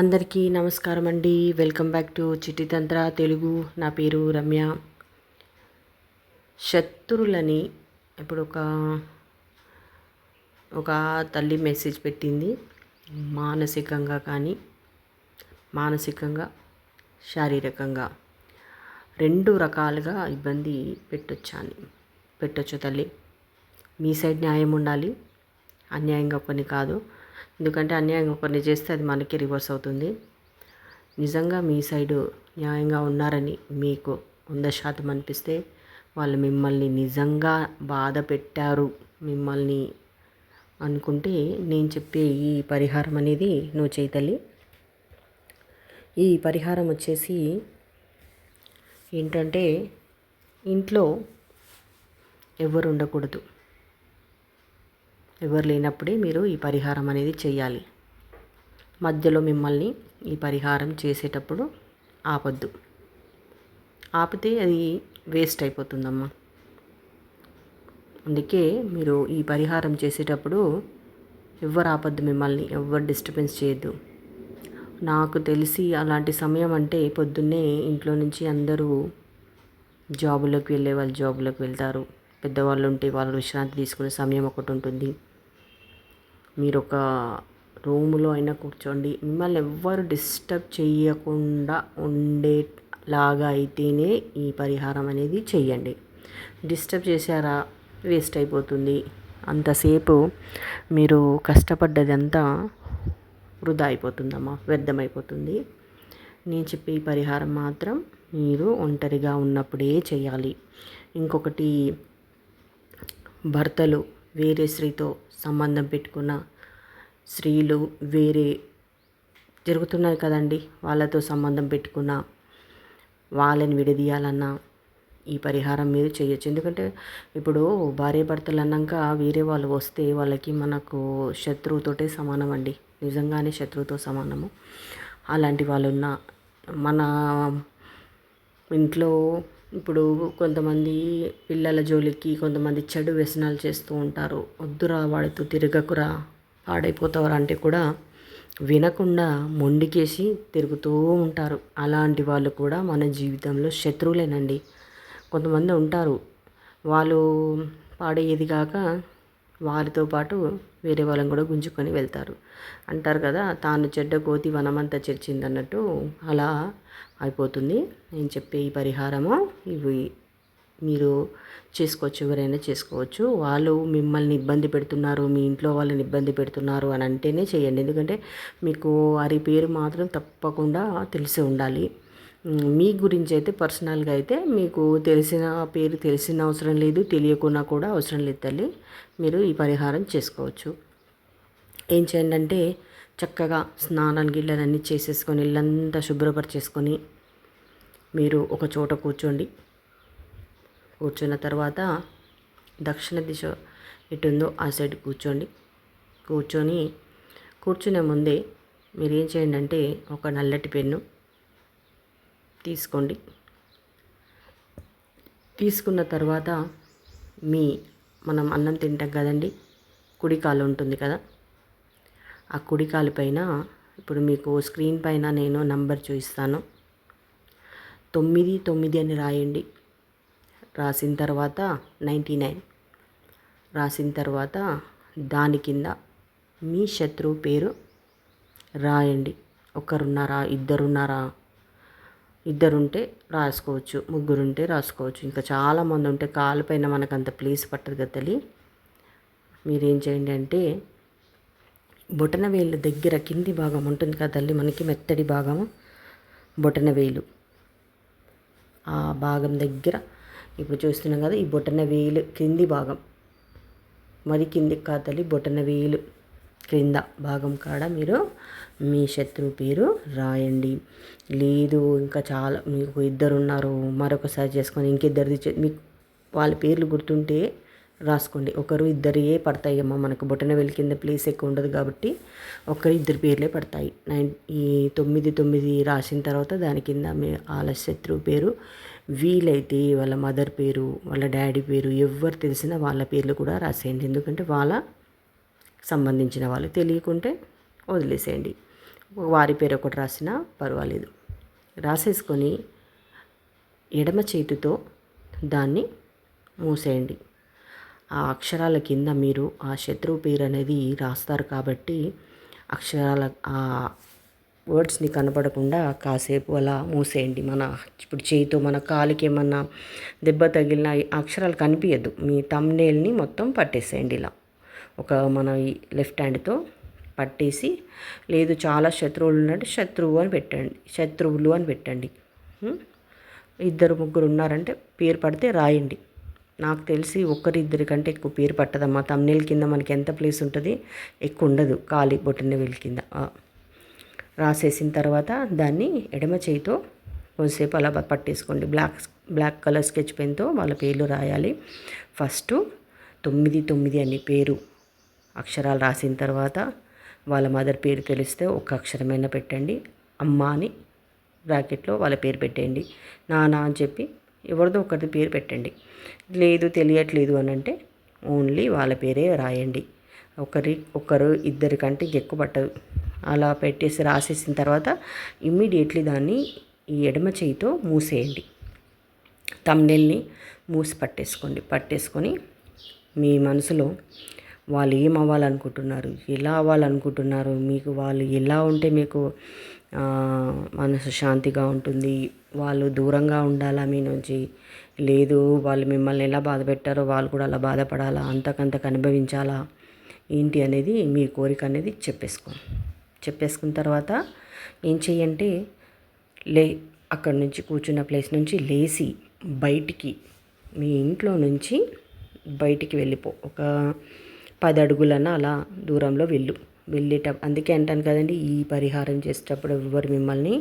అందరికీ నమస్కారం అండి. Welcome back to Chittitantra Telugu. నా పేరు రమ్య. శత్రులని ఇప్పుడు ఒక ఒక తల్లి మెసేజ్ పెట్టింది. మానసికంగా కానీ మానసికంగా శారీరకంగా రెండు రకాలుగా ఇబ్బంది పెట్టొచ్చాను. పెట్టొచ్చు తల్లి. మీ సైడ్ న్యాయం ఉండాలి. అన్యాయంగా కొన్ని కాదు. ఎందుకంటే అన్యాయంగా ఒకరిని చేస్తే అది మనకి రివర్స్ అవుతుంది. నిజంగా మీ సైడు న్యాయంగా ఉన్నారని మీకు వంద శాతం అనిపిస్తే వాళ్ళు మిమ్మల్ని నిజంగా బాధ పెట్టారు మిమ్మల్ని అనుకుంటే నేను చెప్పే ఈ పరిహారం అనేది నువ్వు చేతలి ఈ పరిహారం వచ్చేసి ఏంటంటే ఇంట్లో ఎవరు ఉండకూడదు. ఎవరు లేనప్పుడే మీరు ఈ పరిహారం అనేది చేయాలి. మధ్యలో మిమ్మల్ని ఈ పరిహారం చేసేటప్పుడు ఆపద్దు. ఆపితే అది వేస్ట్ అయిపోతుందమ్మా. అందుకే మీరు ఈ పరిహారం చేసేటప్పుడు ఎవరు ఆపద్దు మిమ్మల్ని ఎవరు డిస్టర్బెన్స్ చేయొద్దు. నాకు తెలిసి అలాంటి సమయం అంటే పొద్దున్నే ఇంట్లో నుంచి అందరూ జాబులకు వెళ్ళే వాళ్ళు జాబులకు వెళ్తారు. పెద్దవాళ్ళు ఉంటే వాళ్ళు విశ్రాంతి తీసుకునే సమయం ఒకటి ఉంటుంది. మీరు ఒక రూములో అయినా కూర్చోండి. మిమ్మల్ని ఎవ్వరు డిస్టర్బ్ చేయకుండా ఉండేలాగా అయితేనే ఈ పరిహారం అనేది చేయండి డిస్టర్బ్ చేశారా? వేస్ట్ అయిపోతుంది. అంతసేపు మీరు కష్టపడ్డదంతా వృధా అయిపోతుందమ్మా. వ్యర్థమైపోతుంది. నేను చెప్పే ఈ పరిహారం మాత్రం మీరు ఒంటరిగా ఉన్నప్పుడే చేయాలి ఇంకొకటి భర్తలు వేరే స్త్రీతో సంబంధం పెట్టుకున్న స్త్రీలు వేరే జరుగుతున్నాయి కదండి. వాళ్ళతో సంబంధం పెట్టుకున్న వాళ్ళని విడదీయాలన్నా ఈ పరిహారం మీరు చేయొచ్చు. ఎందుకంటే ఇప్పుడు భార్య భర్తలు అన్నాక వేరే వాళ్ళు వస్తే వాళ్ళకి మనకు శత్రువుతోటే సమానం అండి. నిజంగానే శత్రువుతో సమానము. అలాంటి వాళ్ళు ఉన్న మన ఇంట్లో ఇప్పుడు కొంతమంది పిల్లల జోలికి కొంతమంది చెడు వ్యసనాలు చేస్తూ ఉంటారు. వద్దురా వాడితో తిరగకురా పాడైపోతావరా అంటే కూడా వినకుండా మొండికేసి తిరుగుతూ ఉంటారు. అలాంటి వాళ్ళు కూడా మన జీవితంలో శత్రువులేనండి. కొంతమంది ఉంటారు. వాళ్ళు పాడేది కాక వారితో పాటు వేరే వాళ్ళని కూడా గుంజుకొని వెళ్తారు. అంటారు కదా తాను చెడ్డ కోతి వనమంతా చెరిచిందన్నట్టు అలా అయిపోతుంది. నేను చెప్పే ఈ పరిహారము ఇవి. మీరు చేసుకోవచ్చు ఎవరైనా చేసుకోవచ్చు. వాళ్ళు మిమ్మల్ని ఇబ్బంది పెడుతున్నారు మీ ఇంట్లో వాళ్ళని ఇబ్బంది పెడుతున్నారు అని అంటేనే చేయండి. ఎందుకంటే మీకు వారి పేరు మాత్రం తప్పకుండా తెలిసి ఉండాలి. మీ గురించి అయితే పర్సనల్గా అయితే మీకు తెలిసిన పేరు తెలిసిన అవసరం లేదు తెలియకున్నా కూడా అవసరం లేదు తల్లి. మీరు ఈ పరిహారం చేసుకోవచ్చు. ఏం చేయండి అంటే చక్కగా స్నానాలు గిళ్ళలన్నీ చేసేసుకొని ఇల్లంతా శుభ్రపరిచేసుకొని మీరు ఒక చోట కూర్చోండి. కూర్చున్న తర్వాత దక్షిణ దిశ ఎటుందో ఆ సైడ్ కూర్చోండి. కూర్చొని కూర్చునే ముందే మీరు ఏం చేయండి అంటే ఒక నల్లటి పెన్ను తీసుకోండి. తీసుకున్న తర్వాత మీ మనం అన్నం తింటాం కదండి కుడికాలు ఉంటుంది కదా. ఆ కుడికాలు పైన ఇప్పుడు మీకు స్క్రీన్ పైన నేను నంబర్ చూపిస్తాను. తొమ్మిది తొమ్మిది అని రాయండి. రాసిన తర్వాత నైంటీ నైన్. రాసిన తర్వాత దాని కింద మీ శత్రువు పేరు రాయండి. ఒకరున్నారా ఇద్దరున్నారా? ఇద్దరుంటే రాసుకోవచ్చు ముగ్గురుంటే రాసుకోవచ్చు. ఇంకా చాలామంది ఉంటే కాలుపైన మనకు అంత ప్లేస్ పట్టదు కదా తల్లి. మీరేం చేయండి అంటే బొటన వేలు దగ్గర కింది భాగం ఉంటుంది కదా తల్లి మనకి మెత్తడి భాగము బొటన వేలు. ఆ భాగం దగ్గర ఇప్పుడు చూస్తున్నాం కదా ఈ బొటన వేలు కింది భాగం. మరి కింది కాదు తల్లి బొటన వేలు. క్రింద భాగం కాడ మీరు మీ శత్రువు పేరు రాయండి. లేదు ఇంకా చాలా మీకు ఇద్దరు ఉన్నారు మరొకసారి చేసుకొని ఇంకిద్దరిది మీకు వాళ్ళ పేర్లు గుర్తుంటే రాసుకోండి. ఒకరు ఇద్దరు పడతాయి పడతాయమ్మా మనకు. బొట్టన వెలి కింద ప్లేస్ ఎక్కువ ఉండదు కాబట్టి ఒకరి ఇద్దరు పేర్లే పడతాయి. నైన్ ఈ తొమ్మిది తొమ్మిది రాసిన తర్వాత దాని కింద మీ వాళ్ళ శత్రువు పేరు వీలైతే వాళ్ళ మదర్ పేరు వాళ్ళ డాడీ పేరు ఎవరు తెలిసినా వాళ్ళ పేర్లు కూడా రాసేయండి. ఎందుకంటే వాళ్ళ సంబంధించిన వాళ్ళు తెలియకుంటే వదిలేసేయండి. వారి పేరు ఒకటి రాసినా పర్వాలేదు. రాసేసుకొని ఎడమ చేతితో దాన్ని మూసేయండి. ఆ అక్షరాల కింద మీరు ఆ శత్రువు పేరు అనేది రాస్తారు కాబట్టి అక్షరాల ఆ వర్డ్స్ని కనపడకుండా కాసేపు అలా మూసేయండి. మన ఇప్పుడు చేయితో మన కాలికి ఏమన్నా దెబ్బ తగిలిన అక్షరాలు కనిపించద్దు మీ తమ్నేల్ని మొత్తం పట్టేసేయండి ఇలా. ఒక మన లెఫ్ట్ హ్యాండ్తో పట్టేసి లేదు చాలా శత్రువులు ఉన్నట్టు శత్రువు అని పెట్టండి శత్రువులు అని పెట్టండి. ఇద్దరు ముగ్గురు ఉన్నారంటే పేరు పడితే రాయండి. నాకు తెలిసి ఒక్కరిద్దరి కంటే ఎక్కువ పేరు పట్టదమ్మా. తమ్నేల్ కింద మనకి ఎంత ప్లేస్ ఉంటుంది? ఎక్కువ ఉండదు. ఖాళీ బొట్టిన వేలు కింద. రాసేసిన తర్వాత దాన్ని ఎడమ చేయితో కొంతసేపు అలా పట్టేసుకోండి. బ్లాక్ బ్లాక్ కలర్ స్కెచ్ పెన్తో వాళ్ళ పేర్లు రాయాలి. ఫస్ట్ తొమ్మిది తొమ్మిది అని పేరు. అక్షరాలు రాసిన తర్వాత వాళ్ళ మదర్ పేరు తెలిస్తే ఒక్క అక్షరమైనా పెట్టండి. అమ్మ అని బ్రాకెట్లో వాళ్ళ పేరు పెట్టేయండి. నాన్న అని చెప్పి ఎవరిదో ఒకరిది పేరు పెట్టండి. లేదు తెలియట్లేదు అని అంటే ఓన్లీ వాళ్ళ పేరే రాయండి. ఒకరి ఒకరు ఇద్దరి కంటే ఎక్కువ పట్టదు. అలా పెట్టేసి రాసేసిన తర్వాత ఇమ్మీడియట్లీ దాన్ని ఈ ఎడమ చేయితో మూసేయండి. తమ్నెల్ని మూసి పట్టేసుకోండి. పట్టేసుకొని మీ మనసులో వాళ్ళు ఏం అవ్వాలనుకుంటున్నారు? ఎలా అవ్వాలనుకుంటున్నారు? మీకు వాళ్ళు ఎలా ఉంటే మీకు మనసు శాంతిగా ఉంటుంది? వాళ్ళు దూరంగా ఉండాలా మీ నుంచి? లేదు వాళ్ళు మిమ్మల్ని ఎలా బాధ పెట్టారో వాళ్ళు కూడా అలా బాధపడాలా? అంతకంతకు అనుభవించాలా? ఏంటి అనేది మీ కోరిక అనేది చెప్పేసుకో చెప్పేసుకున్న తర్వాత ఏం చెయ్యంటే లే అక్కడ నుంచి కూర్చున్న ప్లేస్ నుంచి లేచి బయటికి మీ ఇంట్లో నుంచి బయటికి వెళ్ళిపో. ఒక పది అడుగులన్నా అలా దూరంలో వెళ్ళు. వెళ్ళేట అందుకే అంటాను కదండి ఈ పరిహారం చేసేటప్పుడు ఎవరు మిమ్మల్ని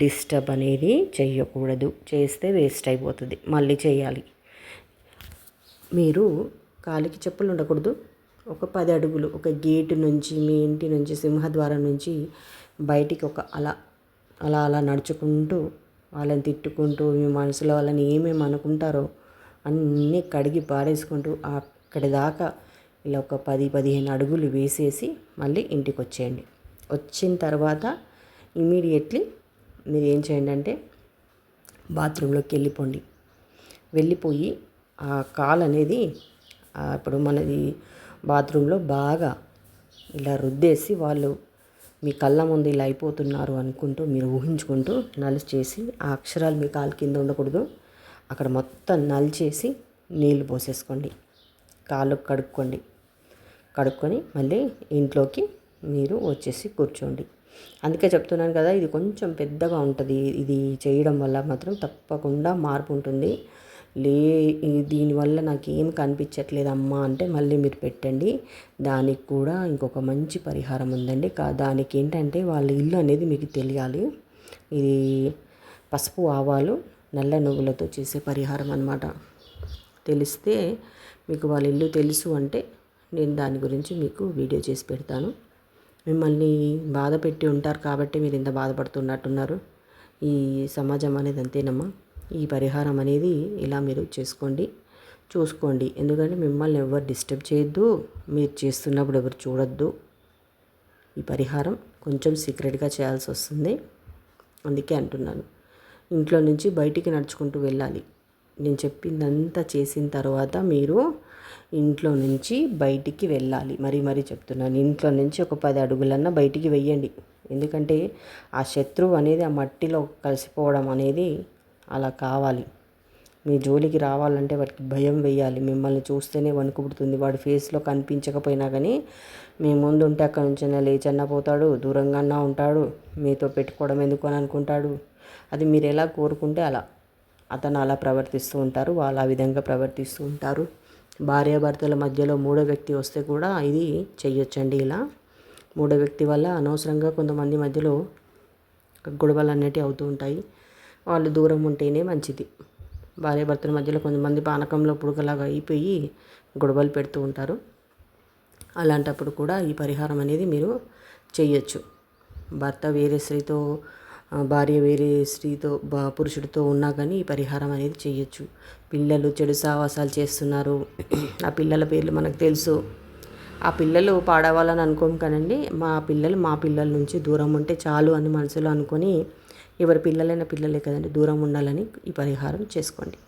డిస్టర్బ్ అనేది చేయకూడదు చేస్తే వేస్ట్ అయిపోతుంది. మళ్ళీ చేయాలి. మీరు కాలికి చెప్పులు ఉండకూడదు. ఒక పది అడుగులు ఒక గేటు నుంచి మీ ఇంటి నుంచి సింహద్వారం నుంచి బయటికి ఒక అలా అలా అలా నడుచుకుంటూ వాళ్ళని తిట్టుకుంటూ మీ మనసులో వాళ్ళని ఏమేమి అనుకుంటారో అన్నీ కడిగి పారేసుకుంటూ అక్కడి దాకా ఇలా ఒక పది పదిహేను అడుగులు వేసేసి మళ్ళీ ఇంటికి వచ్చేయండి వచ్చిన తర్వాత ఇమీడియట్లీ మీరు ఏం చేయండి అంటే బాత్రూంలోకి వెళ్ళిపోండి. వెళ్ళిపోయి ఆ కాల్ అనేది ఇప్పుడు మనది బాత్రూంలో బాగా ఇలా రుద్దేసి వాళ్ళు మీ కళ్ళ ముందు ఇలా అయిపోతున్నారు అనుకుంటూ మీరు ఊహించుకుంటూ నలిచి చేసి ఆ అక్షరాలు మీ కాలు కింద ఉండకూడదు. అక్కడ మొత్తం నలిచేసి నీళ్ళు పోసేసుకోండి. కాళ్ళు కడుక్కోండి. కడుక్కొని మళ్ళీ ఇంట్లోకి మీరు వచ్చేసి కూర్చోండి. అందుకే చెప్తున్నాను కదా ఇది కొంచెం పెద్దగా ఉంటుంది. ఇది చేయడం వల్ల మాత్రం తప్పకుండా మార్పు ఉంటుంది. లే దీనివల్ల నాకు ఏం కనిపించట్లేదు అమ్మా అంటే మళ్ళీ మీరు పెట్టండి. దానికి కూడా ఇంకొక మంచి పరిహారం ఉందండి. కా దానికి ఏంటంటే వాళ్ళ ఇల్లు అనేది మీకు తెలియాలి. ఇది పసుపు ఆవాలు నల్ల నువ్వులతో చేసే పరిహారం అనమాట తెలిస్తే మీకు వాళ్ళ ఇల్లు తెలుసు అంటే నేను దాని గురించి మీకు వీడియో చేసి పెడతాను. మిమ్మల్ని బాధ పెట్టి ఉంటారు కాబట్టి మీరు ఇంత బాధపడుతున్నట్టున్నారు. ఈ సమాజం అనేది అంతేనమ్మా. ఈ పరిహారం అనేది ఇలా మీరు చేసుకోండి చూసుకోండి. ఎందుకంటే మిమ్మల్ని ఎవరు డిస్టర్బ్ చేయొద్దు మీరు చేస్తున్నప్పుడు ఎవరు చూడొద్దు. ఈ పరిహారం కొంచెం సీక్రెట్గా చేయాల్సి వస్తుంది. అందుకే అంటున్నాను. ఇంట్లో నుంచి బయటికి నడుచుకుంటూ వెళ్ళాలి. నేను చెప్పిందంతా చేసిన తర్వాత మీరు ఇంట్లో నుంచి బయటికి వెళ్ళాలి. మరీ మరీ చెప్తున్నాను. ఇంట్లో నుంచి ఒక పది అడుగులన్నా బయటికి వెయ్యండి. ఎందుకంటే ఆ శత్రువు అనేది ఆ మట్టిలో కలిసిపోవడం అనేది అలా కావాలి. మీ జోలికి రావాలంటే వాడికి భయం వేయాలి. మిమ్మల్ని చూస్తేనే వణుకు పుడుతుంది వాడి ఫేస్లో కనిపించకపోయినా కానీ మీ ముందు ఉంటే అక్కడ నుంచి లేచన్నా పోతాడు దూరంగా ఉంటాడు మీతో పెట్టుకోవడం ఎందుకు అని అనుకుంటాడు. అది మీరు ఎలా కోరుకుంటే అలా. అతను అలా ప్రవర్తిస్తూ ఉంటారు వాళ్ళు ఆ విధంగా ప్రవర్తిస్తూ ఉంటారు. భార్యాభర్తల మధ్యలో మూడో వ్యక్తి వస్తే కూడా ఇది చెయ్యొచ్చండి ఇలా. మూడో వ్యక్తి వల్ల అనవసరంగా కొంతమంది మధ్యలో గొడవలు అనేటివి అవుతూ ఉంటాయి. వాళ్ళు దూరం ఉంటేనే మంచిది. భార్యాభర్తల మధ్యలో కొంతమంది పానకంలో పుడకలాగా అయిపోయి గొడవలు పెడుతూ ఉంటారు. అలాంటప్పుడు కూడా ఈ పరిహారం అనేది మీరు చేయొచ్చు భర్త వేరే స్త్రీతో భార్య వేరే స్త్రీతో బా పురుషుడితో ఉన్నా కానీ ఈ పరిహారం అనేది చేయొచ్చు. పిల్లలు చెడు సావాసాలు చేస్తున్నారు. ఆ పిల్లల పేర్లు మనకు తెలుసు. ఆ పిల్లలు పాడవాలని అనుకోం కానండి మా పిల్లలు మా పిల్లల నుంచి దూరం ఉంటే చాలు అని మనసులో అనుకొని ఎవరి పిల్లలైన పిల్లలే కదండి దూరం ఉండాలని ఈ పరిహారం చేసుకోండి.